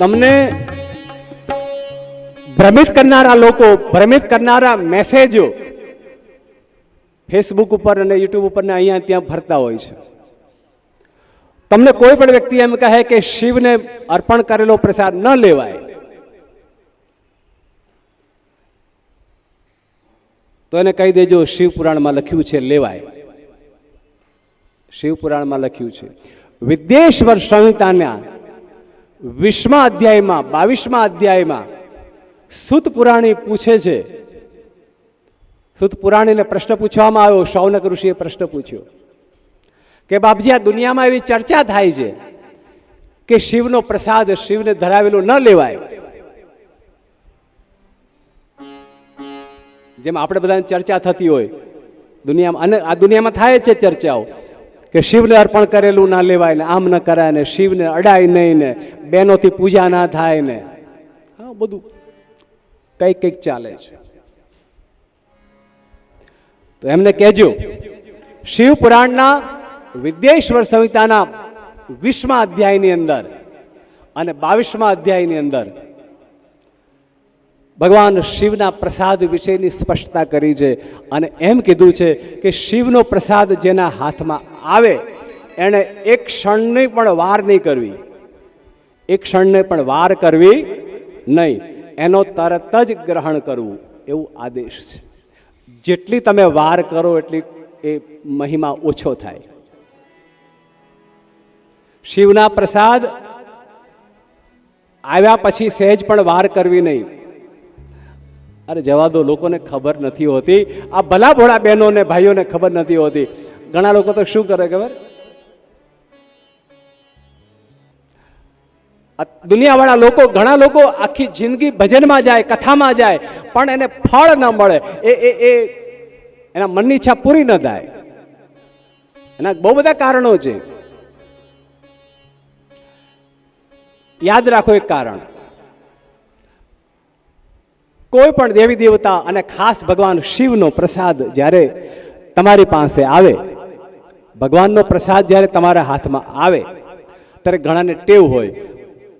તમને ભ્રમિત કરનારા લોકો, ભ્રમિત કરનારા મેસેજો ફેસબુક ઉપર અને યુટ્યુબ ઉપર ને અહીંયા ત્યાં ફરતા હોય છે. તમને કોઈ પણ વ્યક્તિ એમ કહે કે શિવને અર્પણ કરેલો પ્રસાદ ન લેવાય. તો એને કહી દેજો, શિવ પુરાણમાં લખ્યું છે, લેવાય. શિવ પુરાણમાં લખ્યું છે. વિદ્યેશ્વર સંહિતાના વીસમા અધ્યાયમાં, બાવીસમા અધ્યાયમાં સુત પુરાણી પૂછે છે. સુત પુરાણીને પ્રશ્ન પૂછવામાં આવ્યો શૌનક ઋષિએ પ્રશ્ન પૂછ્યો કે બાપજી, આ દુનિયામાં એવી ચર્ચા થાય છે કે શિવનો પ્રસાદ શિવને ધરાવેલો ન લેવાય. જેમ આપણે બધાની ચર્ચા થતી હોય, દુનિયામાં અને આ દુનિયામાં થાય છે ચર્ચાઓ કે શિવને અર્પણ કરેલું ના લેવાય ને આમ ન કરાય ને શિવને અડાય નહીં ને બહેનોથી પૂજા ના થાય ને. હા, બધું કંઈક કંઈક ચાલે છે. તો એમને કહેજો, શિવ પુરાણના વિદ્યેશ્વર સંહિતાના વીસમા અધ્યાયની અંદર અને બાવીસમા અધ્યાયની અંદર ભગવાન શિવના પ્રસાદ વિશેની સ્પષ્ટતા કરી છે અને એમ કીધું છે કે શિવનો પ્રસાદ જેના હાથમાં આવે, એણે એક ક્ષણની પણ વાર નહીં કરવી. એક ક્ષણને પણ વાર કરવી નહીં. એનો તરત જ ગ્રહણ કરવું એવું આદેશ છે. જેટલી તમે વાર કરો એટલી એ મહિમા ઓછો થાય. શિવના પ્રસાદ આવ્યા પછી સહેજ પણ વાર કરવી નહીં. અરે જવા દો, લોકોને ખબર નથી હોતી. આ ભલા ભોળા બહેનોને, ભાઈઓને ખબર નથી હોતી. ઘણા લોકો તો શું કરે ખબર? દુનિયાવાળા લોકો, ઘણા લોકો આખી જિંદગી ભજનમાં જાય, કથામાં જાય, પણ એને ફળ ન મળે. એ એ એ, એના મનની ઈચ્છા પૂરી ન થાય. એના બહુ બધા કારણો છે. યાદ રાખો એક કારણ. કોઈ પણ દેવી દેવતા અને ખાસ ભગવાન શિવનો પ્રસાદ જ્યારે તમારી પાસે આવે ભગવાનનો પ્રસાદ જ્યારે તમારા હાથમાં આવે, ત્યારે ઘણાને ટેવ હોય.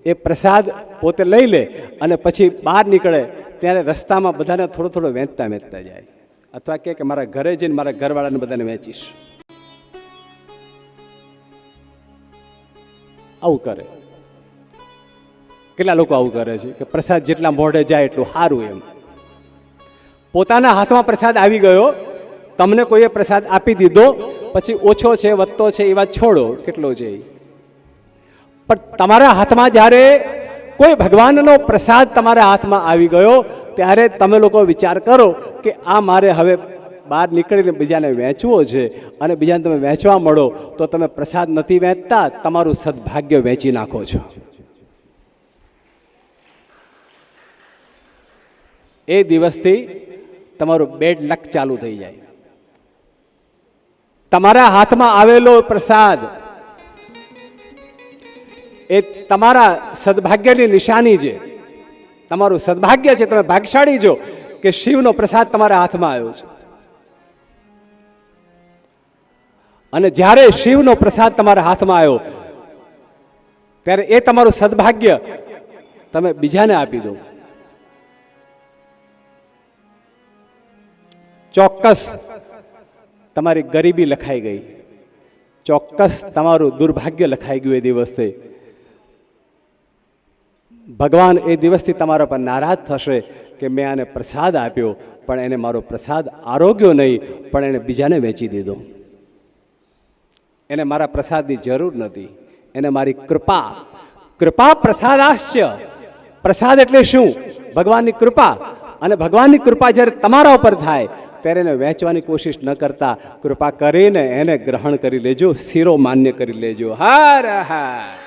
એ પ્રસાદ પોતે લઈ લે અને પછી બહાર નીકળે, ત્યારે રસ્તામાં બધાને થોડો થોડો વેચતા વેચતા જાય. અથવા કે મારા ઘરે જઈને મારા ઘરવાળાને બધાને વેચીશ આવું કરે. કેટલા લોકો આવું કરે છે કે પ્રસાદ જેટલા મોઢે જાય એટલું સારું એમ. પોતાના હાથમાં પ્રસાદ આવી ગયો, તમને કોઈએ પ્રસાદ આપી દીધો પછી ઓછો છે, વધતો છે એ વાત છોડો કેટલો છે પણ તમારા હાથમાં જ્યારે કોઈ ભગવાનનો પ્રસાદ તમારા હાથમાં આવી ગયો, ત્યારે તમે લોકો વિચાર કરો કે આ મારે હવે બહાર નીકળીને બીજાને વેચવો છે અને બીજાને તમે વેચવા મળો, તો તમે પ્રસાદ નથી વેચતા, તમારું સદભાગ્ય વેચી નાખો છો. એ દિવસથી તમારું બેડ લક ચાલુ થઈ જાય. તમારા હાથમાં આવેલો પ્રસાદ એ તમારા સદભાગ્યની નિશાની છે. તમારું સદભાગ્ય છે, તમે ભાગ્યશાળી છો કે શિવનો પ્રસાદ તમારા હાથમાં આવ્યો છે. અને જ્યારે શિવનો પ્રસાદ તમારા હાથમાં આવ્યો, ત્યારે એ તમારું સદભાગ્ય તમે બીજાને આપી દો. ચોક્કસ તમારી ગરીબી લખાઈ ગઈ. ચોક્કસ તમારું દુર્ભાગ્ય લખાઈ ગયું એ દિવસથી ભગવાન એ દિવસથી તમારા પર નારાજ થશે કે મેં આને પ્રસાદ આપ્યો, પણ એને મારો પ્રસાદ આરોગ્યો નહીં, પણ એને બીજાને વેચી દીધો. એને મારા પ્રસાદની જરૂર નથી. એને મારી કૃપા. કૃપા પ્રસાદ આશ્ચર્ય પ્રસાદ એટલે શું? ભગવાનની કૃપા. અને ભગવાનની કૃપા જ્યારે તમારા ઉપર થાય ત્યારે એને વહેંચવાની કોશિશ ન કરતા, કૃપા કરીને એને ગ્રહણ કરી લેજો, શિરો માન્ય કરી લેજો. હર હર.